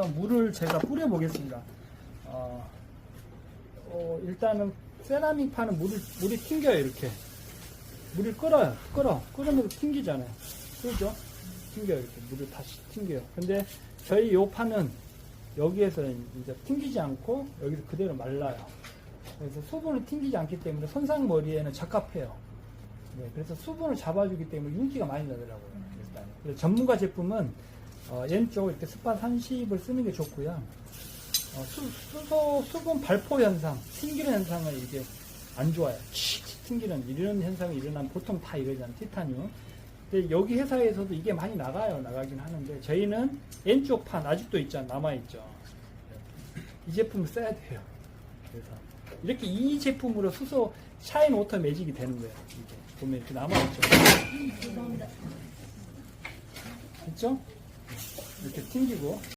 그래서 물을 제가 뿌려 보겠습니다. 어, 어, 일단은 세라믹 파는 물을 물이 튕겨요 이렇게. 물을 끓어요 끓어. 끓으면 튕기잖아요. 그죠? 튕겨요 이렇게. 물을 다시 튕겨요. 근데 저희 요 파는 여기에서 이제 튕기지 않고 여기서 그대로 말라요. 그래서 수분을 튕기지 않기 때문에 손상 머리에는 적합해요. 네, 그래서 수분을 잡아주기 때문에 윤기가 많이 나더라고요 일단. 그래서 전문가 제품은 어, 왼쪽 이렇게 스팟 30을 쓰는 게 좋고요 어, 수, 수소, 수분 발포 현상, 튕기는 현상은 이게 안 좋아요. 치, 치 튕기는 이런 현상이 일어나면 보통 다 이러잖아요. 티타늄. 근데 여기 회사에서도 이게 많이 나가요. 나가긴 하는데 저희는 왼쪽 판 아직도 있잖아. 남아있죠. 이 제품을 써야 돼요. 그래서 이렇게 이 제품으로 수소 샤인 워터 매직이 되는 거예요. 이게 보면 이렇게 남아있죠. 죄송합니다. 됐죠? 이렇게 튕기고